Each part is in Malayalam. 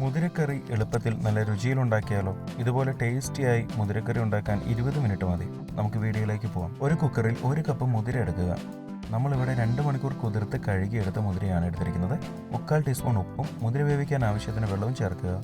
മുതിരക്കറി എളുപ്പത്തിൽ നല്ല രുചിയിലുണ്ടാക്കിയാലോ? ഇതുപോലെ ടേസ്റ്റിയായി മുതിരക്കറി ഉണ്ടാക്കാൻ ഇരുപത് മിനിറ്റ് മതി. നമുക്ക് വീഡിയോയിലേക്ക് പോകാം ഒരു കുക്കറിൽ ഒരു കപ്പ് മുതിര എടുക്കുക. നമ്മളിവിടെ രണ്ട് മണിക്കൂർ കുതിർത്ത് കഴുകിയെടുത്ത മുതിരയാണ് എടുത്തിരിക്കുന്നത്. മുക്കാൽ ടീസ്പൂൺ ഉപ്പും മുതിര വേവിക്കാൻ ആവശ്യത്തിന് വെള്ളവും ചേർക്കുക.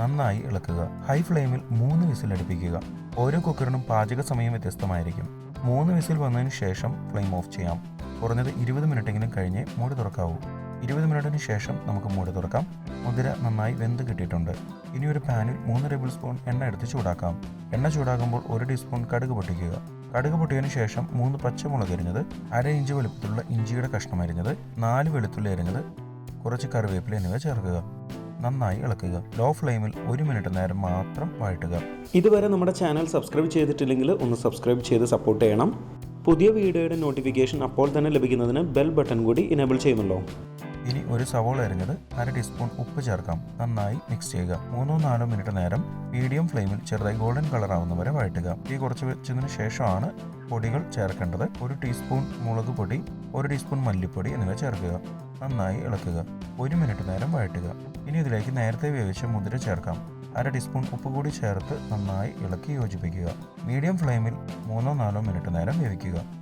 നന്നായി ഇളക്കുക. ഹൈ ഫ്ലെയിമിൽ മൂന്ന് വിസിൽ അടുപ്പിക്കുക. ഓരോ കുക്കറിനും പാചക സമയം വ്യത്യസ്തമായിരിക്കും. മൂന്ന് വിസിൽ വന്നതിന് ശേഷം ഫ്ലെയിം ഓഫ് ചെയ്യാം. കുറഞ്ഞത് ഇരുപത് മിനിറ്റെങ്കിലും കഴിഞ്ഞ് മൂടി തുറക്കാവൂ. ഇരുപത് മിനിറ്റിന് ശേഷം നമുക്ക് മൂടി തുറക്കാം. മുതിര നന്നായി വെന്ത് കിട്ടിയിട്ടുണ്ട്. ഇനി ഒരു പാനിൽ മൂന്ന് ടേബിൾ സ്പൂൺ എണ്ണ എടുത്ത് ചൂടാക്കാം. എണ്ണ ചൂടാകുമ്പോൾ ഒരു ടീസ്പൂൺ കടുക് പൊട്ടിക്കുക. കടുക് പൊട്ടിയതിനു ശേഷം മൂന്ന് പച്ചമുളക് അരിഞ്ഞത് അര ഇഞ്ച് വലുപ്പത്തിലുള്ള ഇഞ്ചിയുടെ കഷ്ണം അരിഞ്ഞത് നാല് വെളുത്തുള്ളി അരിഞ്ഞത് കുറച്ച് കറിവേപ്പില എന്നിവ ചേർക്കുക. നന്നായി ഇളക്കുക. ലോ ഫ്ലെയിമിൽ ഒരു മിനിറ്റ് നേരം മാത്രം വഴറ്റുക. ഇതുവരെ നമ്മുടെ ചാനൽ സബ്സ്ക്രൈബ് ചെയ്തിട്ടില്ലെങ്കിൽ ഒന്ന് സബ്സ്ക്രൈബ് ചെയ്ത് സപ്പോർട്ട് ചെയ്യണം. പുതിയ വീഡിയോയുടെ നോട്ടിഫിക്കേഷൻ അപ്പോൾ തന്നെ ലഭിക്കുന്നതിന് ബെൽ ബട്ടൺ കൂടി ഇനേബിൾ ചെയ്യുമല്ലോ ഇനി ഒരു സവോള അരിഞ്ഞത് അര ടീസ്പൂൺ ഉപ്പ് ചേർക്കാം. നന്നായി മിക്സ് ചെയ്യുക. മൂന്നോ നാലോ മിനിറ്റ് നേരം മീഡിയം ഫ്ലെയിമിൽ ചെറുതായി ഗോൾഡൻ കളർ ആവുന്നവരെ വഴറ്റുക. ഈ കുറച്ച് വെച്ചതിന് ശേഷമാണ് പൊടികൾ ചേർക്കേണ്ടത്. ഒരു ടീസ്പൂൺ മുളക് പൊടി ഒരു ടീസ്പൂൺ മല്ലിപ്പൊടി എന്നിവ ചേർക്കുക. നന്നായി ഇളക്കുക. ഒരു മിനിറ്റ് നേരം വഴറ്റുക. ഇനി ഇതിലേക്ക് നേരത്തെ വേവിച്ച മുതിര ചേർക്കാം. അര ടീസ്പൂൺ ഉപ്പ് കൂടി ചേർത്ത് നന്നായി ഇളക്കി യോജിപ്പിക്കുക. മീഡിയം ഫ്ലെയിമിൽ മൂന്നോ നാലോ മിനിറ്റ് നേരം വേവിക്കുക.